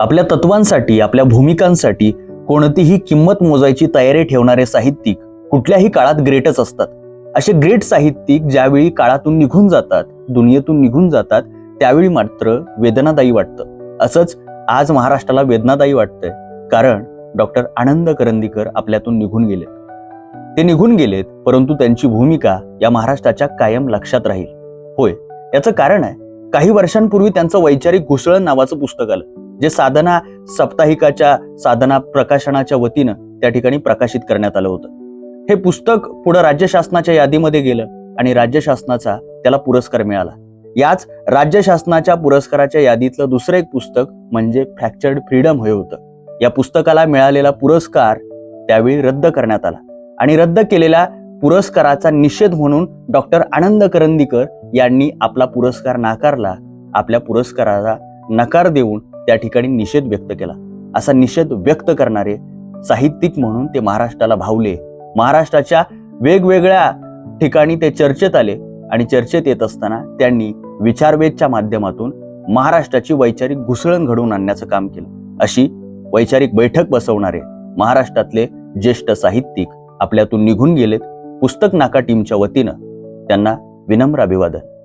आपल्या तत्वांसाठी आपल्या भूमिकांसाठी कोणतीही किंमत मोजायची तयारी ठेवणारे साहित्यिक कुठल्याही काळात ग्रेटच असतात. असे ग्रेट साहित्यिक ज्यावेळी काळातून निघून जातात दुनियेतून निघून जातात त्यावेळी मात्र वेदनादायी वाटतं. असंच आज महाराष्ट्राला वेदनादायी वाटतंय कारण डॉक्टर आनंद करंदीकर आपल्यातून निघून गेलेत. ते निघून गेलेत परंतु त्यांची भूमिका या महाराष्ट्राच्या कायम लक्षात राहील. होय याचं कारण आहे काही वर्षांपूर्वी त्यांचं वैचारिक घुसळण नावाचं पुस्तक आलं. जे साधना साप्ताहिकाच्या साधना प्रकाशनाच्या वतीनं त्या ठिकाणी प्रकाशित करण्यात आलं होतं. हे पुस्तक पुढं राज्य शासनाच्या यादीमध्ये गेलं आणि राज्य शासनाचा त्याला पुरस्कार मिळाला. याच राज्य शासनाच्या पुरस्काराच्या यादीतलं दुसरं एक पुस्तक म्हणजे फ्रॅक्चर्ड फ्रीडम हे होतं. या पुस्तकाला मिळालेला पुरस्कार त्यावेळी रद्द करण्यात आला आणि रद्द केलेल्या पुरस्काराचा निषेध म्हणून डॉक्टर आनंद करंदीकर यांनी आपला पुरस्कार नाकारला आपल्या पुरस्काराला नकार देऊन त्या ठिकाणी निषेध व्यक्त केला. असा निषेध व्यक्त करणारे साहित्यिक म्हणून ते महाराष्ट्राला भावले. महाराष्ट्राच्या वेगवेगळ्या ठिकाणी ते चर्चेत आले आणि चर्चेत येत असताना त्यांनी विचारवेदच्या माध्यमातून महाराष्ट्राची वैचारिक घुसळण घडवून आणण्याचं काम केलं. अशी वैचारिक बैठक बसवणारे महाराष्ट्रातले ज्येष्ठ साहित्यिक आपल्यातून निघून गेलेत. पुस्तक नाका टीमच्या वतीनं त्यांना विनम्र अभिवादन.